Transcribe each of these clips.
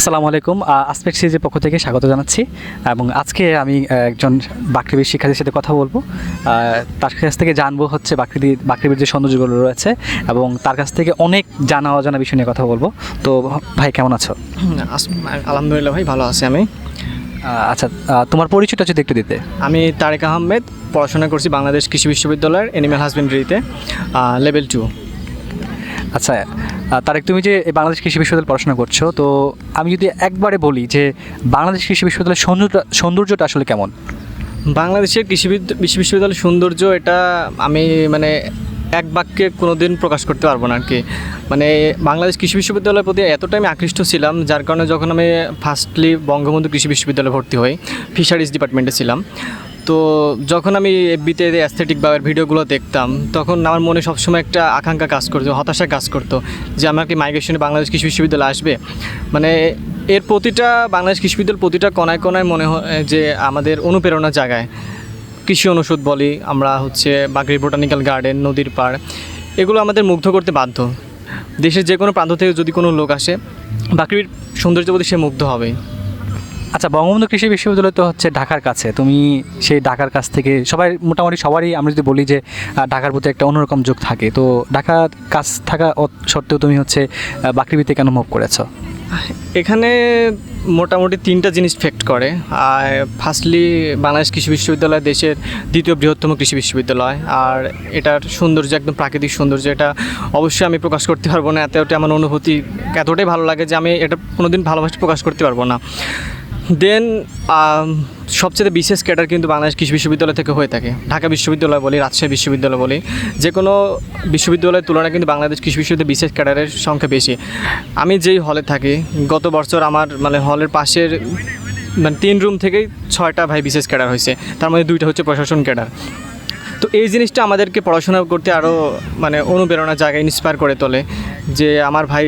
আসসালামু আলাইকুম আসপেক্ট সিরিজের পক্ষ থেকে স্বাগত জানাচ্ছি এবং আজকে আমি একজন বাকৃবির শিক্ষার্থীর সাথে কথা বলব। তার কাছ থেকে জানব হচ্ছে বাকৃবি বাকৃবির যে সৌন্দর্যগুলো রয়েছে এবং তার কাছ থেকে অনেক জানা অজানা বিষয় নিয়ে কথা বলব। তো ভাই কেমন আছো? আলহামদুলিল্লাহ ভাই ভালো আছি আমি। আচ্ছা তোমার পরিচয়টা যদি একটু দিতে। আমি তারেক আহমেদ পড়াশোনা করছি বাংলাদেশ কৃষি বিশ্ববিদ্যালয়ের অ্যানিম্যাল হাজবেন্ডারিতে লেভেল টু আচ্ছা তারেক, তুমি যে বাংলাদেশ কৃষি বিশ্ববিদ্যালয়ে পড়াশোনা করছ, তো আমি যদি একবারে বলি যে বাংলাদেশ কৃষি বিশ্ববিদ্যালয়ের সৌন্দর্য, সৌন্দর্যটা আসলে কেমন? বাংলাদেশের কৃষি বিশ্ববিদ্যালয়ের সৌন্দর্য এটা আমি মানে এক বাক্যে কোনো দিন প্রকাশ করতে পারব না আর কি মানে বাংলাদেশ কৃষি বিশ্ববিদ্যালয়ের প্রতি এতটাই আমি আকৃষ্ট ছিলাম, যার কারণে যখন আমি ফার্স্টলি বঙ্গবন্ধু কৃষি বিশ্ববিদ্যালয়ে ভর্তি হই ফিশারিজ ডিপার্টমেন্টে ছিলাম। তো যখন আমি এফবিতে অ্যাস্থেটিক বা ভিডিওগুলো দেখতাম, তখন আমার মনে সবসময় একটা আকাঙ্ক্ষা কাজ করতো, হতাশা কাজ করতো যে আমার কি মাইগ্রেশনে বাংলাদেশ কৃষি বিশ্ববিদ্যালয় আসবে? মানে এর প্রতিটা, বাংলাদেশ কৃষি বিদ্যালয় প্রতিটা কোনায় কোনায় মনে হয় যে আমাদের অনুপ্রেরণা জায়গায় কৃষি অনুষদ বলি, আমরা হচ্ছে বাগরি বোটানিক্যাল গার্ডেন নদীর পাড়, এগুলো আমাদের মুগ্ধ করতে বাধ্য। দেশের যে কোনো প্রান্ত থেকে যদি কোনো লোক আসে, বাকরির সৌন্দর্য প্রতি সে মুগ্ধ হবেই আচ্ছা বঙ্গবন্ধু কৃষি বিশ্ববিদ্যালয় তো হচ্ছে ঢাকার কাছে। তুমি সেই ঢাকার কাছ থেকে সবাই মোটামুটি সবারই আমরা যদি বলি যে ঢাকার প্রতি একটা অন্যরকম যোগ থাকে। তো ঢাকার কাছ থাকা সত্ত্বেও তুমি হচ্ছে বাকৃবিতে কেন মুভ করেছ? এখানে মোটামুটি তিনটা জিনিস ফেক্ট করে। আর ফার্স্টলি বাংলাদেশ কৃষি বিশ্ববিদ্যালয় দেশের দ্বিতীয় বৃহত্তম কৃষি বিশ্ববিদ্যালয়। আর এটার সৌন্দর্য, একদম প্রাকৃতিক সৌন্দর্য, এটা অবশ্যই আমি প্রকাশ করতে পারব না। এতটাই আমার অনুভূতি এতটাই ভালো লাগে যে আমি এটা কোনোদিন ভালোবাসে প্রকাশ করতে পারব না। দেন সবচেয়ে বিশেষ ক্যাডার কিন্তু বাংলাদেশ কৃষি বিশ্ববিদ্যালয় থেকে হয়ে থাকে। ঢাকা বিশ্ববিদ্যালয় বলি, রাজশাহী বিশ্ববিদ্যালয় বলি যে কোনো বিশ্ববিদ্যালয়ের তুলনায় কিন্তু বাংলাদেশ কৃষি বিশ্ববিদ্যালয় বিশেষ ক্যাডারের সংখ্যা বেশি। আমি যেই হলে থাকি, গত বছর আমার মানে হলের পাশের মানে তিন রুম থেকেই ছয়টা ভাই বিশেষ ক্যাডার হয়েছে। তার মধ্যে দুইটা হচ্ছে প্রশাসন ক্যাডার। তো এই জিনিসটা আমাদেরকে পড়াশোনা করতে আরও মানে অনুপ্রেরণা জায়গায় ইন্সপায়ার করে তোলে। যে আমার ভাই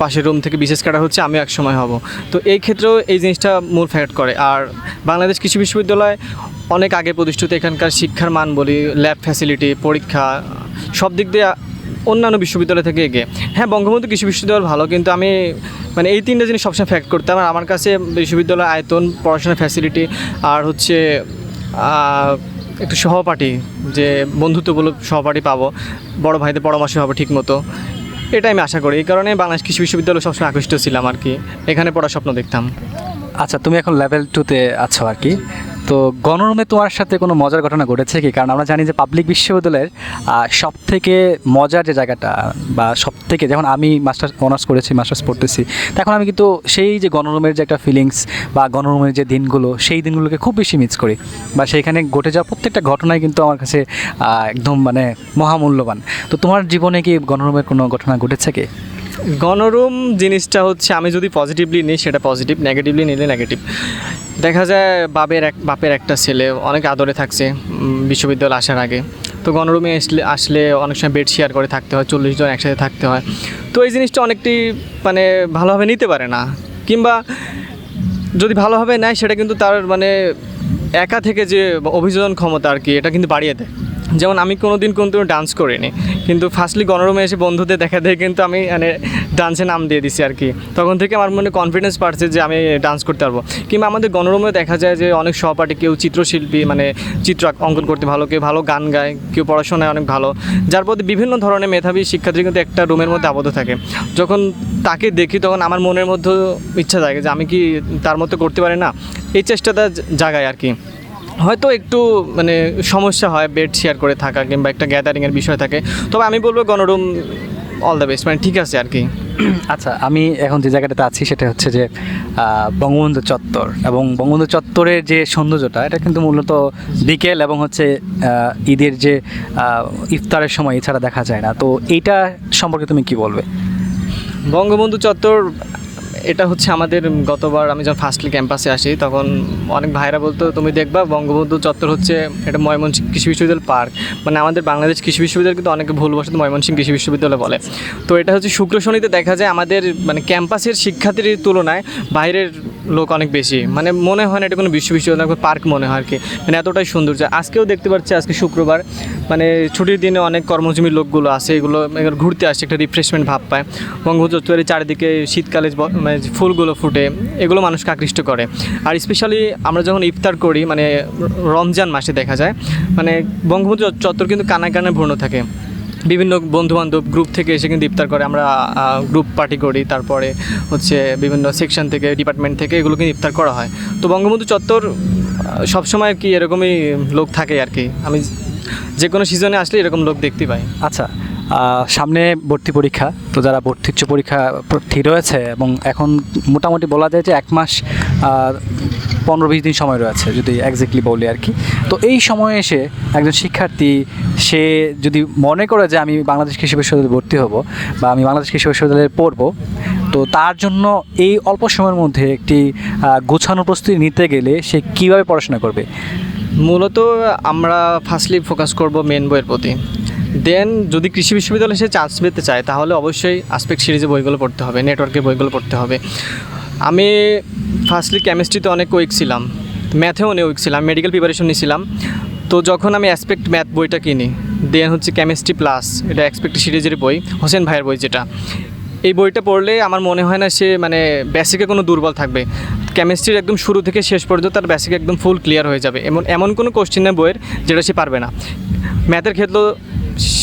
পাশের রুম থেকে বিশেষ কাটা হচ্ছে আমি এক সময় হব। তো এই ক্ষেত্রেও এই জিনিসটা মূল ফ্যাক্ট করে। আর বাংলাদেশ কৃষি বিশ্ববিদ্যালয় অনেক আগে প্রতিষ্ঠিত, এখানকার শিক্ষার মান বলি ল্যাব ফ্যাসিলিটি পরীক্ষা, সব দিক দিয়ে অন্যান্য বিশ্ববিদ্যালয় থেকে এগিয়ে। হ্যাঁ বঙ্গবন্ধু কৃষি বিশ্ববিদ্যালয় ভালো, কিন্তু আমি মানে এই তিনটা জিনিস সবসময় ফ্যাক্ট করতাম। আর আমার কাছে বিশ্ববিদ্যালয় আয়তন, পড়াশোনার ফ্যাসিলিটি আর হচ্ছে একটু সহপাঠী, যে বন্ধুত্বমূলক সহপাঠী পাবো, বড় ভাইদের পরামর্শ হবে ঠিক মতো এটাই আমি আশা করি। এই কারণে বাংলাদেশ কৃষি বিশ্ববিদ্যালয় সবসময় আকৃষ্ট ছিলাম আর কি। এখানে পড়ার স্বপ্ন দেখতাম। আচ্ছা তুমি এখন লেভেল টুতে আছো আর কি। তো গণরুমে তোমার সাথে কোনো মজার ঘটনা ঘটেছে কি? কারণ আমরা জানি যে পাবলিক বিশ্ববিদ্যালয়ের সব থেকে মজার যে জায়গাটা, বা সব থেকে যখন আমি মাস্টার্স, অনার্স করেছি, মাস্টার্স পড়তেছি তখন আমি কিন্তু সেই যে গণরুমের যে একটা ফিলিংস বা গণরুমের যে দিনগুলো, সেই দিনগুলোকে খুব বেশি মিস করি। বা সেইখানে ঘটে যাওয়া প্রত্যেকটা ঘটনাই কিন্তু আমার কাছে একদম মানে মহামূল্যবান। তো তোমার জীবনে কি গণরুমের কোনো ঘটনা ঘটেছে কি? গণরুম জিনিসটা হচ্ছে, আমি যদি পজিটিভলি নিই, সেটা পজিটিভ নেগেটিভলি নিলে নেগেটিভ দেখা যায় বাপের এক বাপের একটা ছেলে, অনেক আদরে থাকছে বিশ্ববিদ্যালয় আসার আগে। তো গণরুমে আসলে আসলে অনেক সময় বেড শেয়ার করে থাকতে হয়, চল্লিশ জন একসাথে থাকতে হয়। তো এই জিনিসটা অনেকটি মানে ভালোভাবে নিতে পারে না। কিংবা যদি ভালোভাবে নেয়, সেটা কিন্তু তার মানে একা থেকে যে অভিযোজন ক্ষমতা আর কি, এটা কিন্তু বাড়িয়ে দেয়। যেমন আমি কোনো দিন কিন্তু ডান্স করিনি। কিন্তু ফার্স্টলি গণরুমে এসে বন্ধুদের দেখা দেয় কিন্তু আমি মানে ডান্সে নাম দিয়ে দিছি আর কি। তখন থেকে আমার মনে কনফিডেন্স বাড়ছে যে আমি ডান্স করতে পারব। কিংবা আমাদের গণরুমে দেখা যায় যে অনেক সহপাঠী, কেউ চিত্রশিল্পী মানে চিত্র অঙ্কন করতে ভালো, কেউ ভালো গান গায়, কেউ পড়াশোনায় অনেক ভালো। যার প্রতি বিভিন্ন ধরনের মেধাবী শিক্ষার্থী কিন্তু একটা রুমের মধ্যে আবদ্ধ থাকে। যখন তাকে দেখি তখন আমার মনের মধ্যে ইচ্ছা থাকে যে আমি কি তার মতো করতে পারি না? এই চেষ্টাটা জাগায় আর কি। হয়তো একটু মানে সমস্যা হয় বেড শেয়ার করে থাকা কিংবা একটা গ্যাদারিংয়ের বিষয় থাকে। তবে আমি বলব গণরুম অল দ্য বেস্ট মানে ঠিক আছে আর কি। আচ্ছা আমি এখন যে জায়গাটাতে আছি সেটা হচ্ছে যে বঙ্গবন্ধু চত্বর এবং বঙ্গবন্ধু চত্বরের যে সৌন্দর্যটা এটা কিন্তু মূলত বিকেল এবং হচ্ছে ঈদের যে ইফতারের সময় এছাড়া দেখা যায় না। তো এইটা সম্পর্কে তুমি কি বলবে? বঙ্গবন্ধু চত্বর এটা হচ্ছে আমাদের গতবার আমি যখন ফার্স্টলি ক্যাম্পাসে আসি, তখন অনেক ভাইরা বলতো, তুমি দেখবা বঙ্গবন্ধু চত্বর হচ্ছে এটা ময়মনসিং কৃষি বিশ্ববিদ্যালয় পার্ক। মানে আমাদের বাংলাদেশ কৃষি বিশ্ববিদ্যালয় কিন্তু অনেকে ভুলবশত ময়মনসিংহ কৃষি বিশ্ববিদ্যালয় বলে। তো এটা হচ্ছে শুক্র শনিতে দেখা যায় আমাদের মানে ক্যাম্পাসের শিক্ষার্থীর তুলনায় বাইরের লোক অনেক বেশি। মানে মনে হয় না এটা কোনো বিশ্ববিদ্যালয় পার্ক মনে হয় আর কি। মানে এতটাই সুন্দর যে আজকেও দেখতে পাচ্ছি, আজকে শুক্রবার। মানে ছুটির দিনে অনেক কর্মজীবী লোকগুলো আছে এগুলো ঘুরতে আসে, একটা রিফ্রেশমেন্ট ভাব পায়। বঙ্গবন্ধু চত্বরের চারিদিকে শীতকালে মানে ফুলগুলো ফুটে, এগুলো মানুষকে আকৃষ্ট করে। আর স্পেশালি আমরা যখন ইফতার করি মানে রমজান মাসে দেখা যায় মানে বঙ্গবন্ধু চত্বর কিন্তু কানায় কানায় ভূর্ণ থাকে। বিভিন্ন বন্ধুবান্ধব গ্রুপ থেকে এসে কিন্তু ইফতার করে। আমরা গ্রুপ পার্টি করি, তারপরে হচ্ছে বিভিন্ন সেকশন থেকে ডিপার্টমেন্ট থেকে এগুলো কিন্তু ইফতার করা হয়। তো বঙ্গবন্ধু চত্বর সবসময় কি এরকমই লোক থাকে আর কি? আমি যে কোনো সিজনে আসলে এরকম লোক দেখতে পাই। আচ্ছা সামনে ভর্তি পরীক্ষা। তো যারা ভর্তি উচ্চ পরীক্ষা প্রার্থী রয়েছে এবং এখন মোটামুটি বলা যায় যে এক মাস পনেরো বিশ দিন সময় রয়েছে যদি একজ্যাক্টলি বলি আর কি। তো এই সময়ে এসে একজন শিক্ষার্থী, সে যদি মনে করে যে আমি বাংলাদেশ কৃষি বিশ্ববিদ্যালয়ে ভর্তি হব বা আমি বাংলাদেশ কৃষি বিশ্ববিদ্যালয়ে পড়ব, তো তার জন্য এই অল্প সময়ের মধ্যে একটি গোছানো প্রস্তুতি নিতে গেলে সে কীভাবে পড়াশোনা করবে? মূলত আমরা ফার্স্টলি ফোকাস করব মেন বইয়ের প্রতি। দেন যদি কৃষি বিশ্ববিদ্যালয়ে সে চান্স পেতে চায়, তাহলে অবশ্যই আসপেক্ট সিরিজে বইগুলো পড়তে হবে নেটওয়ার্কের বইগুলো পড়তে হবে। আমি ফার্স্টলি কেমিস্ট্রিতে অনেক উইক ছিলাম ম্যাথেও অনেক উইক ছিলাম মেডিকেল প্রিপারেশন নিয়েছিলাম তো যখন আমি অ্যাসপেক্ট ম্যাথ বইটা কিনি দেন হচ্ছে কেমিস্ট্রি প্লাস এটা অ্যাসপেক্ট সিরিজের বই, হোসেন ভাইয়ের বই যেটা। এই বইটা পড়লে আমার মনে হয় না সে মানে বেসিকে কোনো দুর্বল থাকবে। কেমিস্ট্রির একদম শুরু থেকে শেষ পর্যন্ত তার বেসিক একদম ফুল ক্লিয়ার হয়ে যাবে। এমন এমন কোনো কোশ্চেন বইয়ের যেটা সে পারবে না। ম্যাথের ক্ষেত্রেও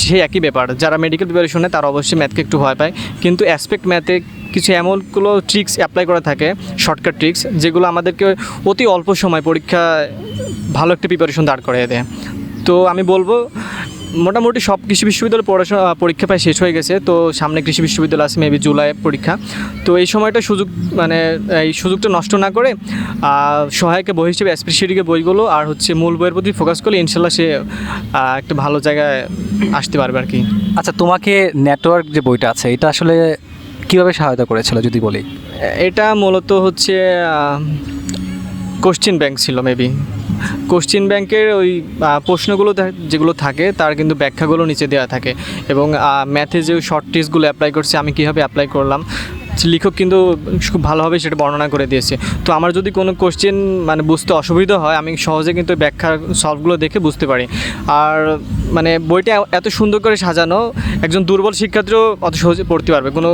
সে একই ব্যাপার। যারা মেডিকেল প্রিপারেশন নেয়, তারা অবশ্যই ম্যাথকে একটু ভয় পায়। কিন্তু অ্যাসপেক্ট ম্যাথে কিছু এমনগুলো ট্রিক্স অ্যাপ্লাই করা থাকে শর্টকাট ট্রিক্স যেগুলো আমাদেরকে অতি অল্প সময় পরীক্ষা ভালো একটা প্রিপারেশন দাঁড় করিয়ে দেয়। তো আমি বলব মোটামুটি সব কৃষি বিশ্ববিদ্যালয় পড়াশোনা পরীক্ষা প্রায় শেষ হয়ে গেছে। তো সামনে কৃষি বিশ্ববিদ্যালয় আছে মেবি জুলাই পরীক্ষা। তো এই সময়টা সুযোগ মানে এই সুযোগটা নষ্ট না করে সহায়কে বই হিসেবে অ্যাসপিসিডিকে বইগুলো আর হচ্ছে মূল বইয়ের প্রতি ফোকাস করলে ইনশাল্লাহ সে একটা ভালো জায়গায় আসতে পারবে আর কি আচ্ছা তোমাকে নেটওয়ার্ক যে বইটা আছে এটা আসলে কীভাবে সহায়তা করেছিল যদি বলি? এটা মূলত হচ্ছে কোশ্চিন ব্যাংক ছিল মেবি কোশ্চিন ব্যাংকের ওই প্রশ্নগুলো যেগুলো থাকে, তার কিন্তু ব্যাখ্যাগুলো নিচে দেওয়া থাকে। এবং ম্যাথে যে শর্ট টিসগুলো অ্যাপ্লাই করছে, আমি কীভাবে অ্যাপ্লাই করলাম, লেখক কিন্তু খুব ভালোভাবে সেটা বর্ণনা করে দিয়েছে। তো আমার যদি কোনো কোশ্চেন মানে বুঝতে অসুবিধা হয়, আমি সহজে কিন্তু ব্যাখ্যা সলভগুলো দেখে বুঝতে পারি। আর মানে বইটা এত সুন্দর করে সাজানো, একজন দুর্বল শিক্ষার্থীও অত সহজে পড়তে পারবে। কোনো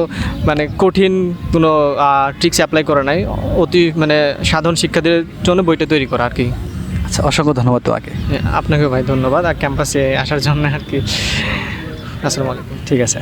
মানে কঠিন কোনো ট্রিক্স অ্যাপ্লাই করা নাই। অতি মানে সাধারণ শিক্ষার্থীদের জন্য বইটা তৈরি করা আর কি। আচ্ছা অসংখ্য ধন্যবাদ তোমাকে। আপনাকে ভাই ধন্যবাদ আর ক্যাম্পাসে আসার জন্য আর কি। আসসালামু আলাইকুম। ঠিক আছে।